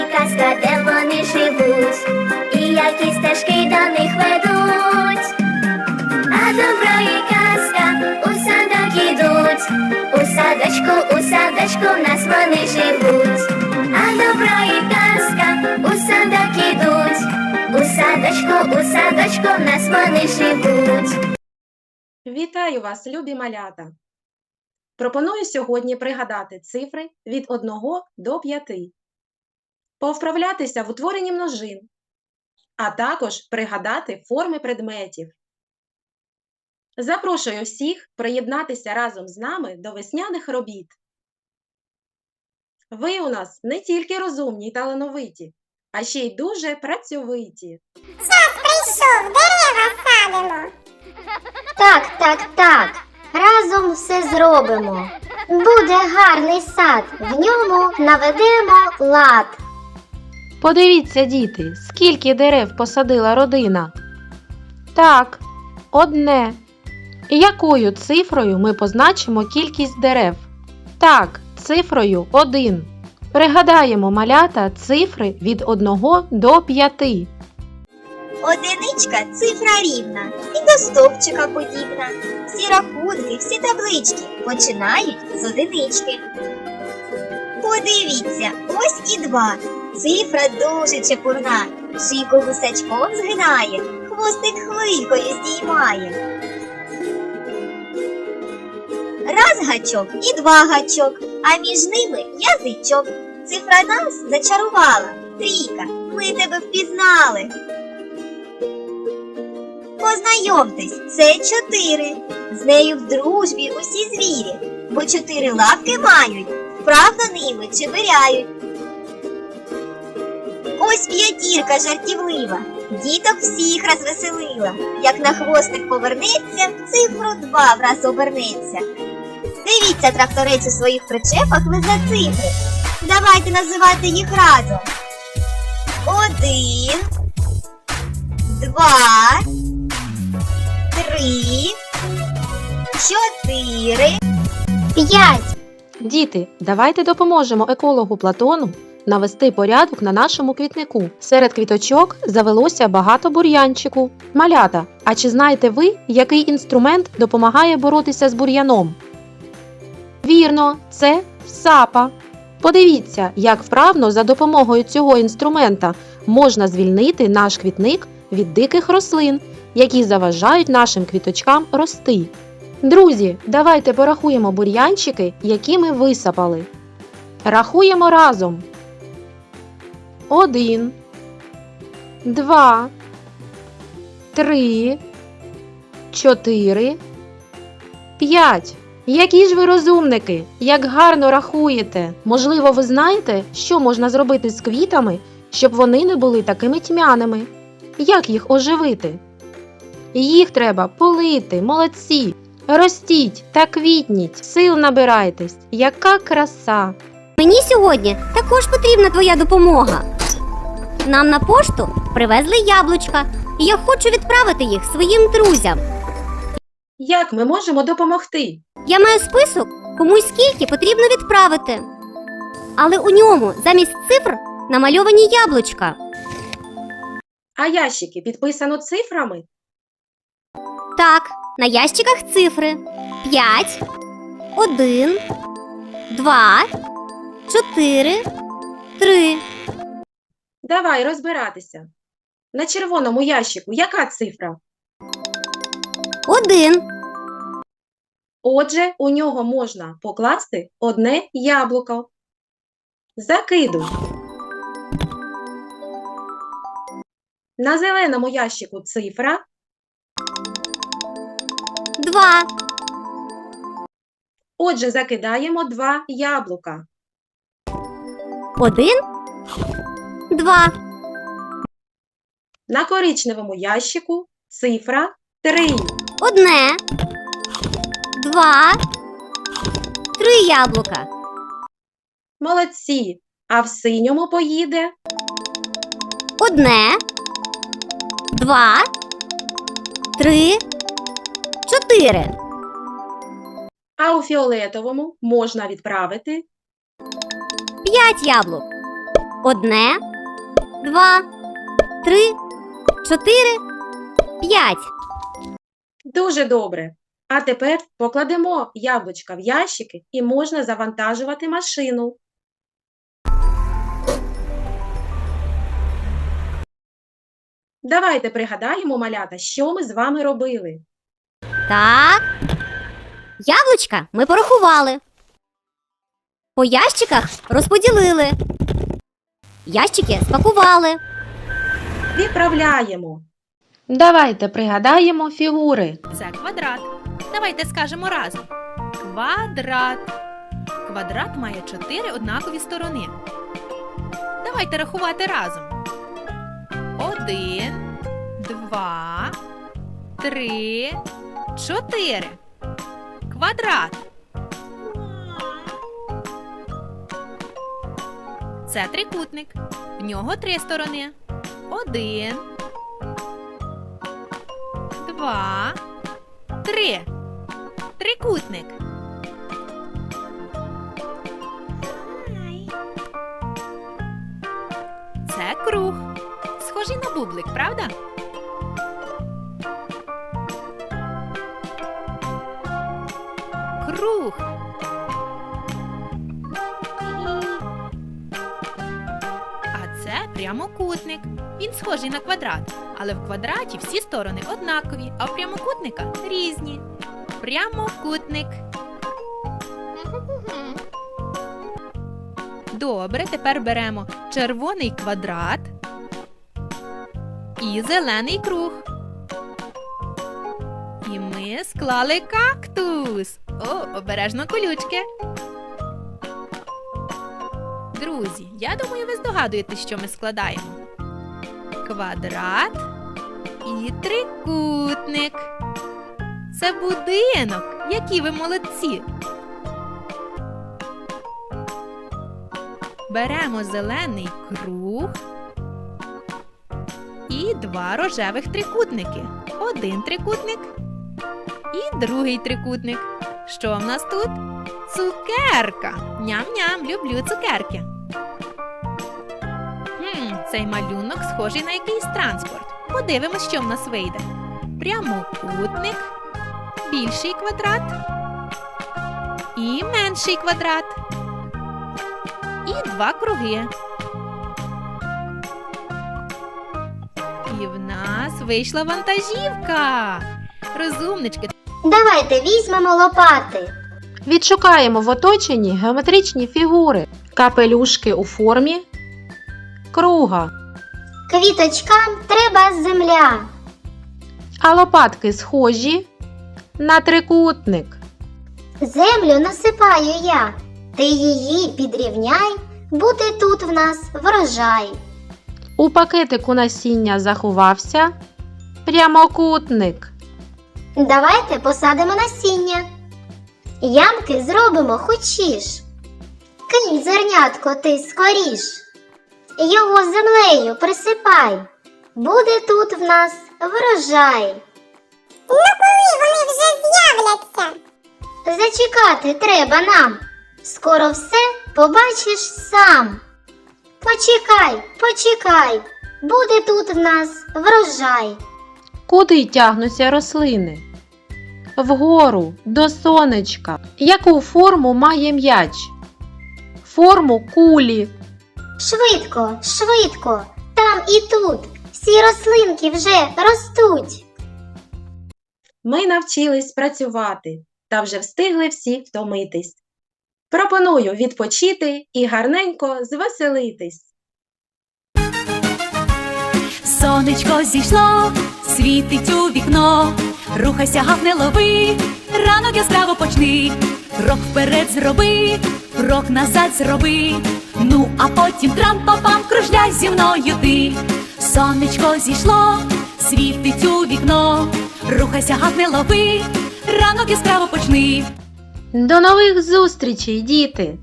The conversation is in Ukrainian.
і казка, де вони живуть, і які стежки до них ведуть. А добро і казка у садок ідуть, у садочку, у садочку в нас вони живуть. А добро і казка у садок ідуть, у садочку, у садочку в нас вони живуть. Вітаю вас, любі малята! Пропоную сьогодні пригадати цифри від 1 до 5, повправлятися в утворенні множин, а також пригадати форми предметів. Запрошую всіх приєднатися разом з нами до весняних робіт. Ви у нас не тільки розумні й талановиті, а ще й дуже працьовиті. Прийшов, дерева садимо. Так, так, так. Разом все зробимо. Буде гарний сад, в ньому наведемо лад. Подивіться, діти, скільки дерев посадила родина. Так, одне. Якою цифрою ми позначимо кількість дерев? Так, цифрою 1. Пригадаємо малята цифри від 1 до 5. Одиничка цифра рівна і до стовпчика подібна. Всі рахунки, всі таблички починають з одинички. Подивіться, ось і два. Цифра дуже чепурна. Шийку гусачком згинає, хвостик хвилькою здіймає. Раз гачок і два гачок, а між ними язичок. Цифра нас зачарувала. Трійка, ми тебе впізнали. Познайомтесь, це чотири. З нею в дружбі усі звірі, бо чотири лапки мають, вправно ними чебиряють. Ось п'ятірка жартівлива, діток всіх розвеселила. Як на хвостик повернеться, цифру два враз обернеться. Дивіться, тракторець у своїх причепах везе цифри. Давайте називати їх разом. Один, два, три, чотири. П'ять. Діти, давайте допоможемо екологу Платону навести порядок на нашому квітнику. Серед квіточок завелося багато бур'янчику. Малята, а чи знаєте ви, який інструмент допомагає боротися з бур'яном? Вірно, це сапа. Подивіться, як вправно за допомогою цього інструмента можна звільнити наш квітник від диких рослин, які заважають нашим квіточкам рости. Друзі, давайте порахуємо бур'янчики, які ми висапали. Рахуємо разом. Один, два, три, чотири, п'ять. Які ж ви розумники, як гарно рахуєте. Можливо, ви знаєте, що можна зробити з квітами, щоб вони не були такими тьмяними. Як їх оживити? Їх треба полити, молодці. Ростіть та квітніть, сил набирайтесь. Яка краса! Мені сьогодні також потрібна твоя допомога. Нам на пошту привезли яблучка, і я хочу відправити їх своїм друзям. Як ми можемо допомогти? Я маю список, комусь скільки потрібно відправити. Але у ньому замість цифр намальовані яблучка. А ящики підписано цифрами? Так, на ящиках цифри 5, 1, 2, 4, 3. Давай розбиратися. На червоному ящику яка цифра? 1. Отже, у нього можна покласти одне яблуко. Закидуй. На зеленому ящику цифра 2. Отже, закидаємо два яблука. 1, 2. На коричневому ящику цифра 3. Одне, два, три яблука. Молодці. А в синьому поїде Одне, два, три, чотири. а у фіолетовому можна відправити П'ять яблук. Одне, два, три, чотири, п'ять. Дуже добре. А тепер покладемо яблучка в ящики і можна завантажувати машину. Давайте пригадаємо, малята, що ми з вами робили. Так. Яблучка ми порахували. По ящиках розподілили. Ящики спакували. Відправляємо. Давайте пригадаємо фігури. Це квадрат. Давайте скажемо разом. Квадрат. Квадрат має чотири однакові сторони. Давайте рахувати разом. Один, два, три, чотири. Квадрат. Це трикутник. В нього три сторони. Один. Два. Три. Трикутник. Це круг. Схожий на бублик, правда? Круг. Прямокутник. Він схожий на квадрат, але в квадраті всі сторони однакові, а в прямокутника різні. Прямокутник. Добре, тепер беремо червоний квадрат і зелений круг. І ми склали кактус. О, обережно колючки. Друзі, я думаю, ви здогадуєтесь, що ми складаємо. Квадрат і трикутник. Це будинок. Які ви молодці. Беремо зелений круг і два рожевих трикутники. Один трикутник і другий трикутник. Що в нас тут? Цукерка. Ням-ням, люблю цукерки. Цей малюнок схожий на якийсь транспорт. Подивимось, що в нас вийде. Прямокутник, більший квадрат і менший квадрат. І два круги. І в нас вийшла вантажівка. Розумнички, Давайте візьмемо лопати. Відшукаємо в оточенні геометричні фігури, капелюшки у формі круга, Квіточкам треба земля. а лопатки схожі на трикутник. Землю насипаю я. Ти її підрівняй, буде тут в нас врожай. У пакетику насіння заховався прямокутник. Давайте посадимо насіння. Ямки зробимо хочеш. Кинь зернятко ти скоріш. Його землею присипай. Буде тут в нас врожай. Ну коли вони вже з'являться? Зачекати треба нам. Скоро все побачиш сам. Почекай, почекай, буде тут в нас врожай. Куди тягнуться рослини? Вгору, до сонечка. Яку форму має м'яч? Форму кулі. Швидко, швидко, там і тут всі рослинки вже ростуть. Ми навчились працювати та вже встигли всі втомитись. Пропоную відпочити і гарненько звеселитись. Сонечко зійшло, світить у вікно, рухайся, гав не лови, ранок яскраво почни, крок вперед зроби, крок назад зроби, ну а потім трам-па-пам кружляй зі мною ти. Сонечко зійшло, світить у вікно, рухайся, гадне лови, ранок яскраво почни. До нових зустрічей, діти!